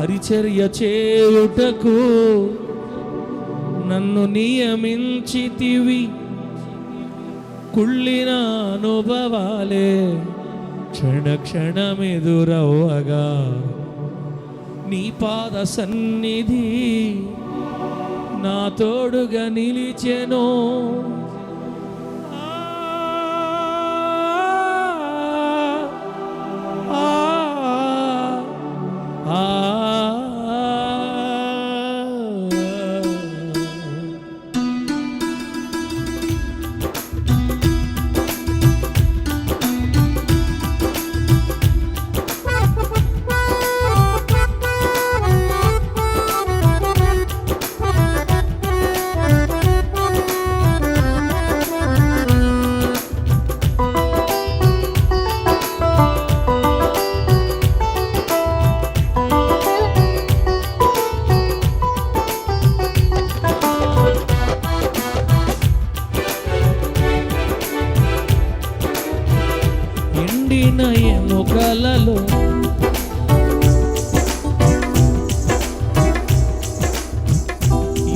పరిచర్య చేయుటకు నన్ను నియమించితివి. కుళ్ళిన అనుభవాలే క్షణ క్షణమెదురవ్వగా. నీ పాద సన్నిధి నా తోడుగా నిలిచెనో. ఎండిన ఎముకలలో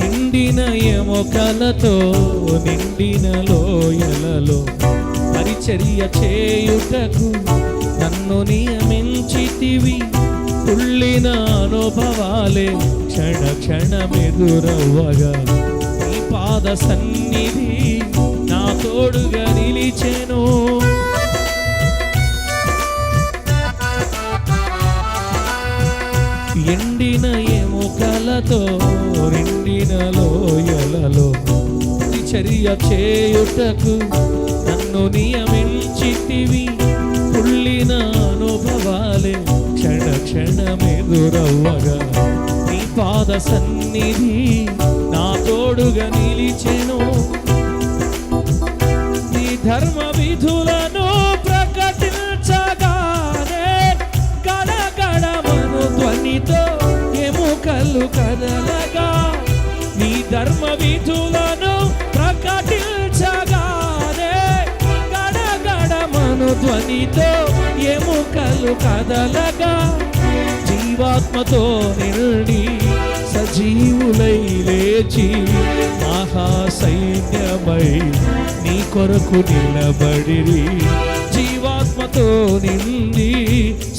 ఎండిన ఎముకలతో నిండిన లోయలలో పరిచర్య చేయుటకు నన్ను నియమించితివి. కుళ్ళిన అనుభవాలే క్షణ క్షణమెదురవ్వగా. నీ పాద సన్నిధి నా తోడుగా నిలిచెను. ఎండిన ఎముకలతో రెండిన లోయలలో చర్య చేయుటకు నన్ను నియమించితివి. పుల్లిన అనుభవాలే క్షణ క్షణమెదురవ్వగా. నీ పాద సన్నిధి నా తోడుగా నిలిచెను. నీ ధర్మ విధులను కదలగా నీ ధర్మ విధులను ప్రకటించగానే గడగడమను ధ్వనితో ఎముకలు కదలగా జీవాత్మతో నిండి సజీవులై లేచి మహాసైన్యమై నీ కొరకు నిలబడిరి. జీవాత్మతో నింది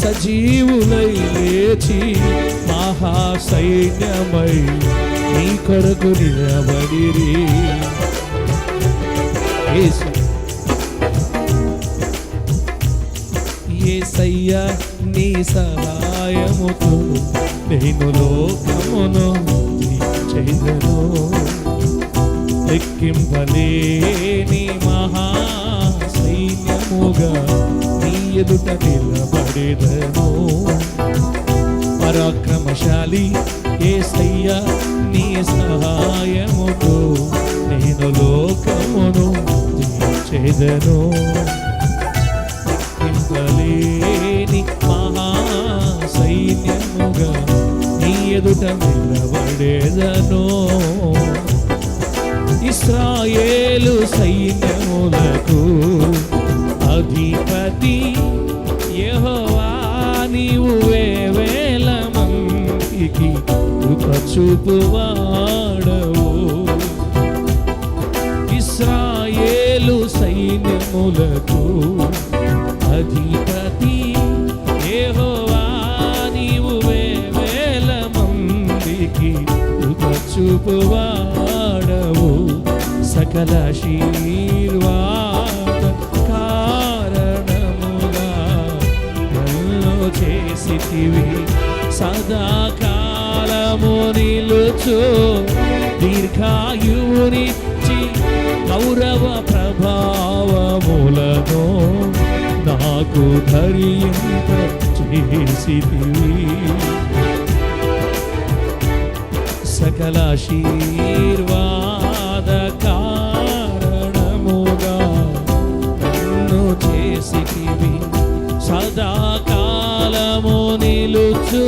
సజీవులై లేచి మహాసైన్యమై నీ కొరకు నిలబడిరి యేసు. ఏసయ్యా నీ సహాయముతో నేను లోకమును చేయను లెక్కింపలేని మహా సైన్యముగా నీ ఎదుట నిలబడేదను పరాక్రమశాలి ఏ సయ్యా నీ సహాయముతో నేను లోకమును చేదను ఇంపలేని మహా సైన్యముగా నీ ఎదుట నిలబడేదను. ఇస్రాయేలు సైన్యములకు అధిపతి యహోవా నీవు వేవేల మందికి కృపచూపువాడవు. ఇస్రాయేలు సైన్యములకు అధిపతి యహోవా నీవు వేవేల మందికి కృపచూపువా సకల కారణముగా నన్ను చేసితివి. సదాకాలము నిలుచు దీర్ఘాయునిచ్చి గౌరవ ప్రభావములను నాకు ధరింప చేసితివి. సకల నిలుచు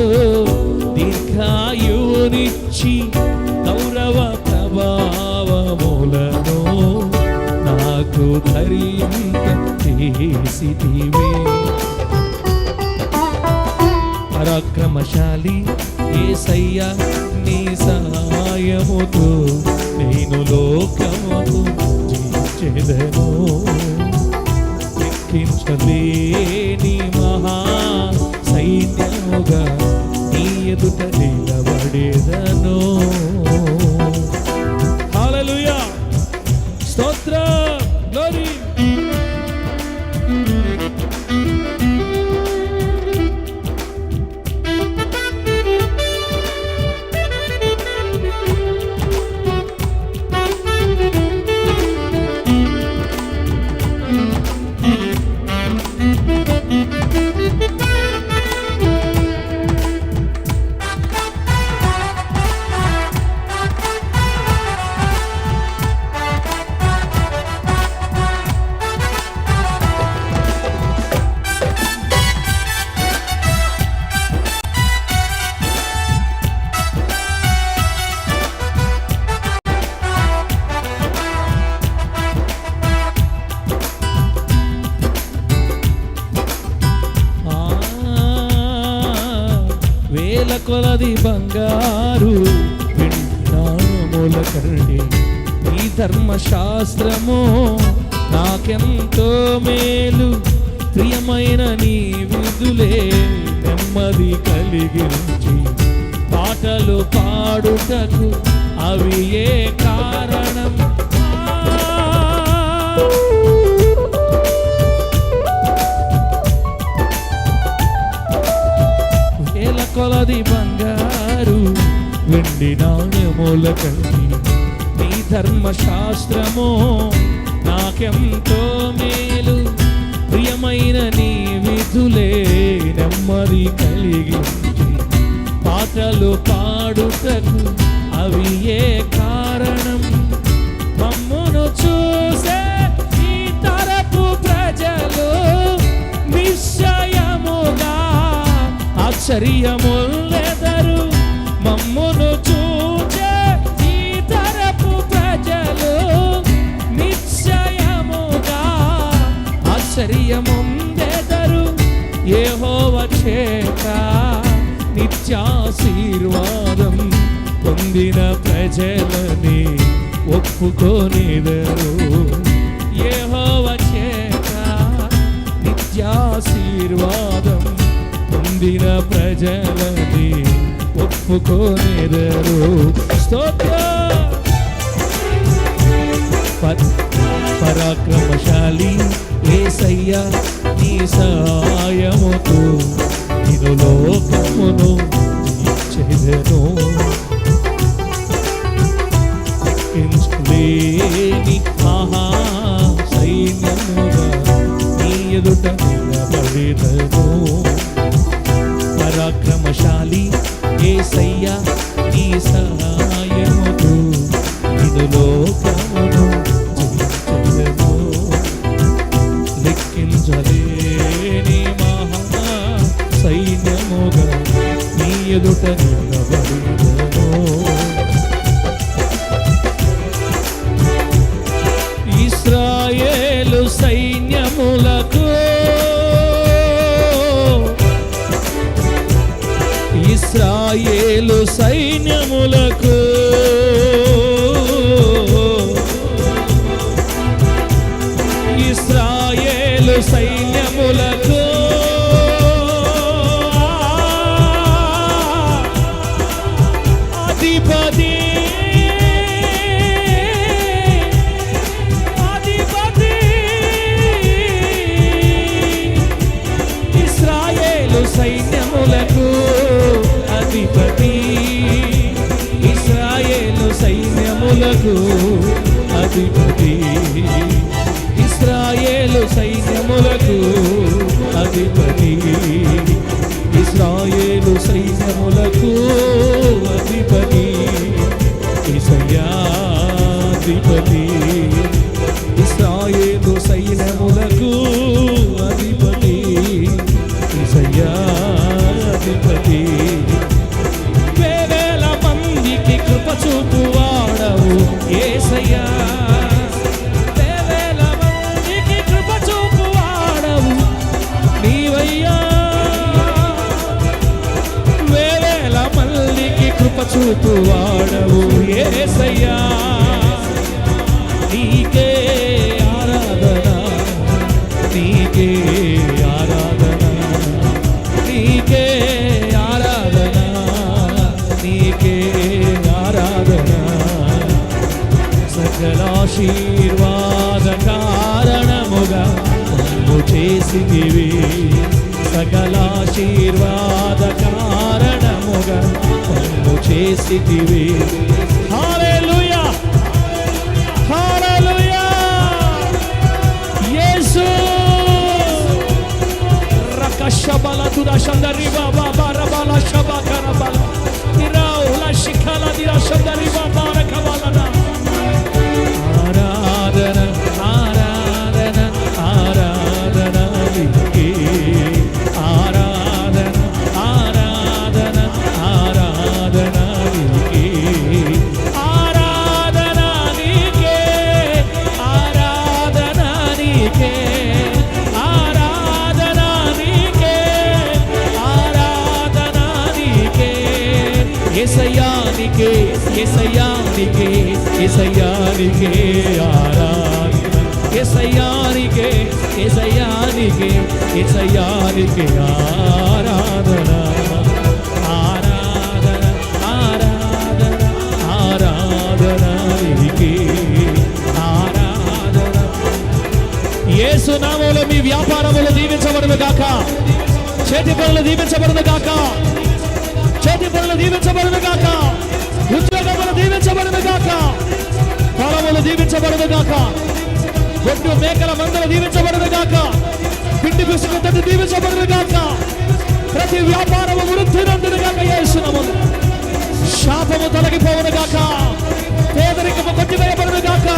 దీర్ఘాయునిచ్చి గౌరవ ప్రభావములను నాకు ధరింప చేసితివే పరాక్రమ పరాక్రమశాలి ఏసయ్య నీ సహాయముతో నేను లోకముకు జయించెదను లెక్కించలేని నిలబడేదను వేల కొలది బంగారు విన్నాముల ఈ ధర్మశాస్త్రము నాకెంతో మేలు ప్రియమైన నీ విధులే నెమ్మది కలిగించి. పాటలు పాడుటకు అవి ఏ కారణం? కొలది బంగారు వెండి నాణ్యముల కంటి నీ ధర్మశాస్త్రము నాకెంతో మేలు. ప్రియమైన నీ విధులే నెమ్మది కలిగి పాటలు పాడుటకు అవి ఏ కారణం? మమ్మును చూసే ఆశ్చర్యములెదరు మమ్మును చూచే ఈ తరపు ప్రజలు నిశ్చయముగా ఆశ్చర్యముందెదరు. యెహోవ చేత నిత్యాశీర్వాదం పొందిన ప్రజలని ఒప్పుకోనిదరు. యెహోవ చేత నిత్యాశీర్వాదం పొందిన ప్రజలని ఒప్పుకోనిదరు. స్తోత్ర! పరాక్రమశాలి ఏసయ్యా నీ సహాయముతో నేను లోకమును చెదను లేని మహా సైన్యముగా నీ ఎదుట నిలబడేదను. ఎదుట నిలబడేదను ఇస్రాయేలు సైన్యములకు ఇస్రాయేలు సైన్యములకు అధిపతి. అధిపతి. ఇస్రాయేలు సైన్యములకు అధిపతి. ఇస్రాయేలు సైన్యములకు అధిపతి. ఇస్రాయేలు సైన్యములకు అధిపతి. ఇస్రాయేలు సైన్యములకు అధిపతి ఇసయాధిపతి చూపు వాడవు ఏసయ్యా. నీకే ఆరాధన నీకే ఆరాధన నీకే ఆరాధన నీకే ఆరాధన. సకలాశీర్వాద కారణముగా నన్ను చేసివి సకలాశీర్వాద కారణముగా చేసితివి. హాలేలుయా. హాలేలుయా. యేసు. రకషబల తురషందరి బాబా బరబల శబకరబ ఏసయ్యానికే ఏసయ్యానికే ఏసయ్యానికే ఆరాధన ఏసయ్యానికే ఏసయ్యానికే ఏసయ్యానికే ఆరాధన. ఆరాధన ఆరాధన ఆరాధన మీ వ్యాపారములు చేతి పనులు దీవించబడును కాక దీవించబడదు గాక. ఉద్యోగములు దీవించబడదు కాక పొలములు దీవించబడదు గాక. ఒడ్డు మేకల మందలు దీవించబడదు గాక. పిండి పిసుకు తట్టు దీవించబడదు కాక ప్రతి వ్యాపారము వృద్ధి నందును కాక చేస్తున్నాము శాపము తొలగిపోవును కాక పేదరికము కొట్టివేయబడదు కాక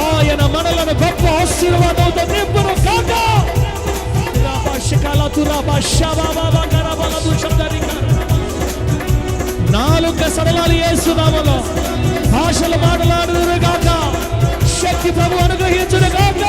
ఆయన మనలను గొప్ప ఆశీర్వాదంతో నింపును కాక తురా బాబా గర బలదు శబ్దరికా నాలుక సడలాలు ఏసునామలో భాషలు మాట్లాడుగాక శక్తి ప్రభు అనుగ్రహించుగాక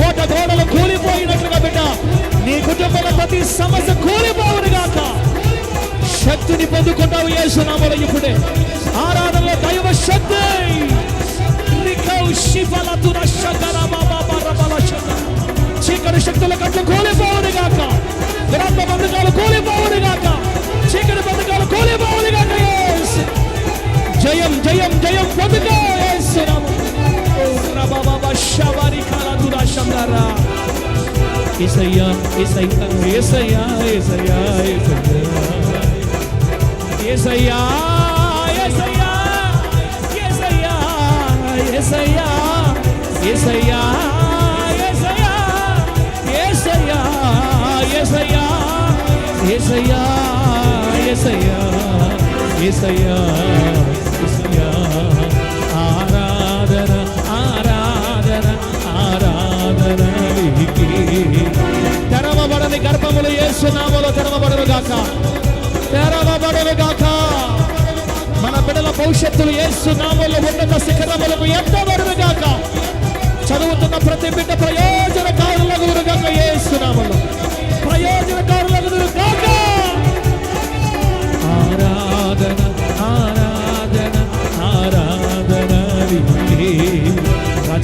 కోట గోడలు కూలిపోయినట్లుగా బిడ్డ. నీ కుటుంబంలో ప్రతి సమస్య కూలిపోవును గాక. శక్తిని పొందుకుంటావు యేసునామంలో ఇప్పుడే. ఆరాధనలో దైవ శక్తి. చీకటి శక్తుల కట్లు కూలిపోవును గాక. గ్రంథ బంధకాలు కూలిపోవును గాక. చీకటి బంధకాలు కూలిపోవును గాక జయం జయం జయం పొందుకో యేసునామం ఓ రబబబ శబరి కలదుర శందరా యేసయ్యా ఏసయ్యా ఏసయ్యా ఏసయ్యా ఏసయ్యా ఏసయ్యా ఏసయ్యా ఏసయ్యా ఏసయ్యా ఏసయ్యా ఏసయ్యా ఏసయ్యా ఏసయ్యా ఏసయ్యా ఏసయ్యా వారి గర్భములు ఏసునామలో తెరవబడరుగాక తెరవబడరుగాక మన బిడ్డల భవిష్యత్తులు ఏసునామలో ఉన్నత శిఖరములకు ఎత్తబడరుగాక చదువుతున్న ప్రతి బిడ్డ ప్రయోజనకారులకు గురుగాక ఏసునామలు ప్రయోజనకారులకు గురుగాక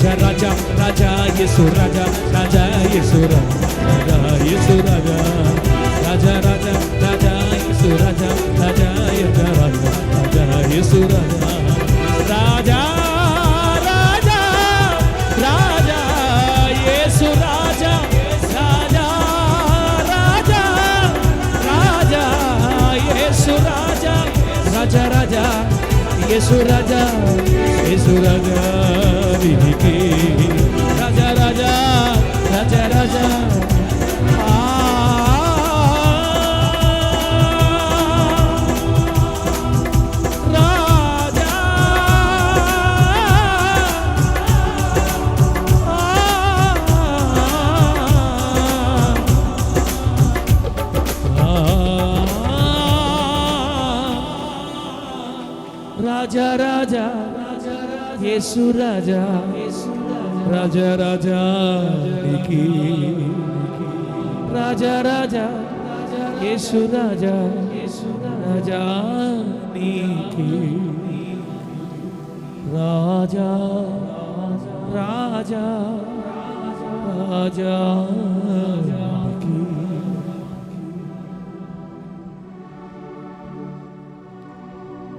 राजा राजा राजा ये राजा राजा ये सो राजा ये राजा राजा राजा राजा ये राजा राजा ये राजा राजा ये राजा राजा राजा राजा ये सो राजा राजा राजा राजा ये सो राजा राजा राजा ये राजा ये सो এসু রাজা রাজা রাজা কি রাজা রাজা, এসু রাজা রাজা কি রাজা রাজা রাজা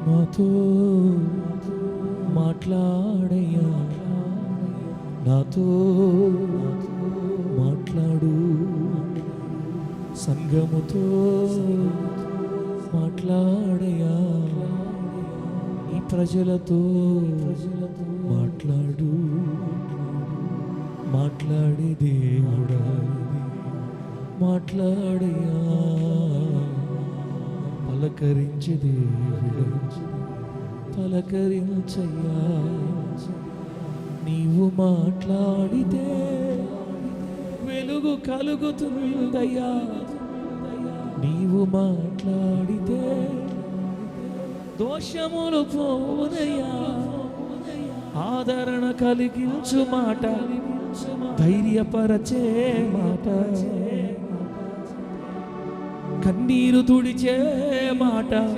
মতো మాట్లాడయ్యా. నాతో మాట్లాడు. సంగముతో మాట్లాడయ్యా. ఈ ప్రజలతో ప్రజలతో మాట్లాడు. మాట్లాడే దేవుడా. మాట్లాడయ్యా. పలకరించే దేవుడు. పలకరించయ్యా. నీవు మాట్లాడితే వెలుగు కలుగుతుందయ్యా. నీవు మాట్లాడితే దోషములు పోవునయ్యా. ఆదరణ కలిగించు మాట ధైర్యపరచే మాట. కన్నీరు తుడిచే మాట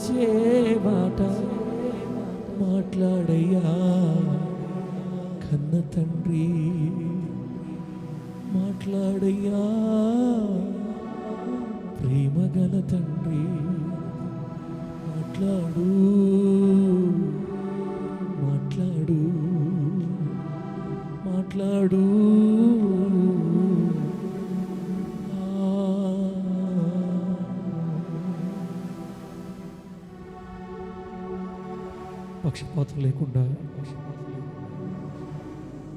వచ్చే మాట మాట్లాడయ్యా. కన్న తండ్రి మాట్లాడయ్యా. ప్రేమ గల తండ్రి మాట్లాడు. పక్షపాతం లేకుండా